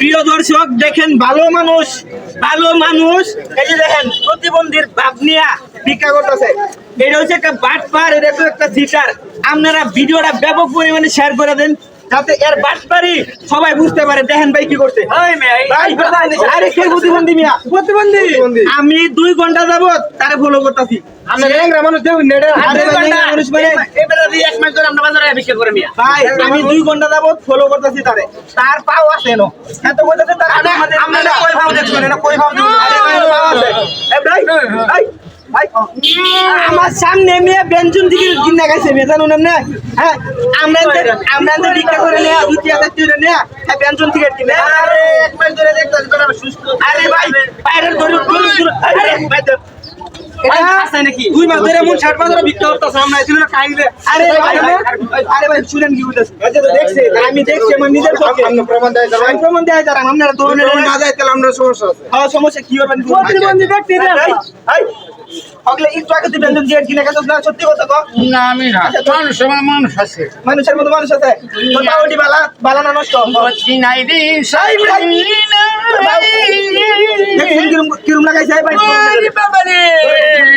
প্রিয় দর্শক দেখেন ভালো মানুষ ভালো মানুষ। এই যে দেখেন প্রতিবন্ধীর ভাব নিয়া ভিক্ষা করতেছে। এটা হচ্ছে একটা বাটপার এটা তো একটা আপনারা ভিডিওটা ব্যাপক পরিমাণে শেয়ার করে দেন যাতে এর বাটপারি সবাই বুঝতে পারে দেখেন ভাই কি করছে। ভাই, আরে কে প্রতিবন্ধী মিয়া? প্রতিবন্ধী। আমি দুই ঘণ্টা যাবত তারে ফলো করতেছি। আরে ভাই, মানুষ মানে ভাই আমি দুই ঘণ্টা যাবত ফলো করতেছি তারে। তার পাও আছে নো এত বলতেছে তার কই কই ভাই ভাই ভাই আমার সামনে মেয়ে বেঞ্চুন থেকে কিনা গেছে মেয়ে জানুন না হ্যাঁ আমরা আমরা যে ভিক্ষা করে নেয়া দুটি হাজার তুলে নেয়া হ্যাঁ বেঞ্চুন থেকে কিনে আরে এক ধরে দেখতেছি সুস্থ। আরে ভাই বাইরের গরু গরু গরু আরে ভাই দেখ। এটা আছে নাকি? দুই মাস ধরে মন ষাট মাস ধরে ভিক্ষা করতেছে আমরা ছিল না খাইলে আরে ভাই আরে ভাই শুনেন কি বলতেছে। আচ্ছা তো দেখছে আমি দেখছি আমার নিজের চোখে আমি প্রমাণ দেয় যারা আপনারা তো না যায় তাহলে আমরা সমস্যা আছে। হ্যাঁ সমস্যা কি হবে? প্রতিবন্ধী ব্যক্তি ভাই আগলে একটু আগে তুই ব্যঞ্জন দিয়ে কিনে গেছিস না সত্যি কথা কও। না আমি না। মানুষ আমার মানুষ আছে। মানুষের মতো মানুষ আছে। কথা ওটি বালা বালা না নষ্ট? চিনাই রে সাই ভাই কিরম কিরম লাগাইছে ভাই?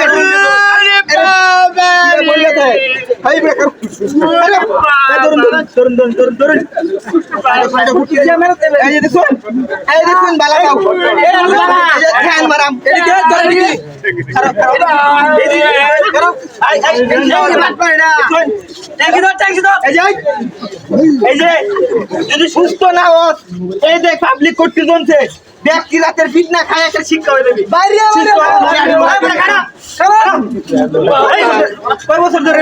বাবা যদি সুস্থ না হস এই দেখ পাবলিক করতে জনছে ব্যক্তি রাতের ফিট না খায় একটা শিক্ষা হয়ে যাবে বাইরে কয় বছর ধরে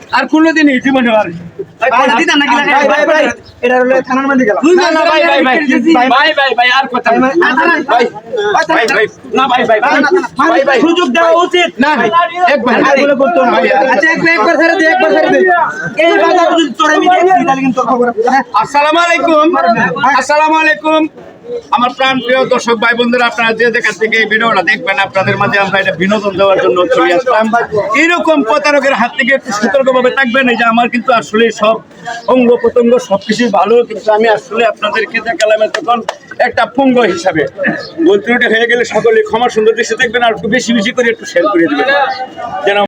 আর কোনোদিনই জীবনে আর ভাই ভাই ভাই এটা হলো থানার মধ্যে গেলাম না না ভাই ভাই ভাই ভাই ভাই ভাই আর কথা নাই। ভাই ভাই ভাই না ভাই ভাই ভাই ভাই সুযোগ দেওয়া উচিত না একবার। আচ্ছা হ্যাঁ আসসালামু আলাইকুম আসসালামু আলাইকুম আমার প্রাণ প্রিয় দর্শক ভাই বন্ধুরা আপনারা যে যেখান থেকে এই ভিডিওটা দেখবেন, আপনাদের মাঝে আমরা এটা বিনোদন দেওয়ার জন্য চলে আসলাম। এরকম প্রতারকের হাত থেকে একটু সতর্কভাবে থাকবেন, এই যে আমার কিন্তু আসলে সব অঙ্গ প্রত্যঙ্গ সবকিছুই ভালো, কিন্তু আমি আসলে আপনাদেরকে দেখালাম তখন একটা পুঙ্গ হিসাবে। বলতে হয়ে গেলে সকলে ক্ষমা সুন্দর দৃশ্যে দেখবেন, আর একটু বেশি বেশি করে একটু শেয়ার করে দেবেন। যেন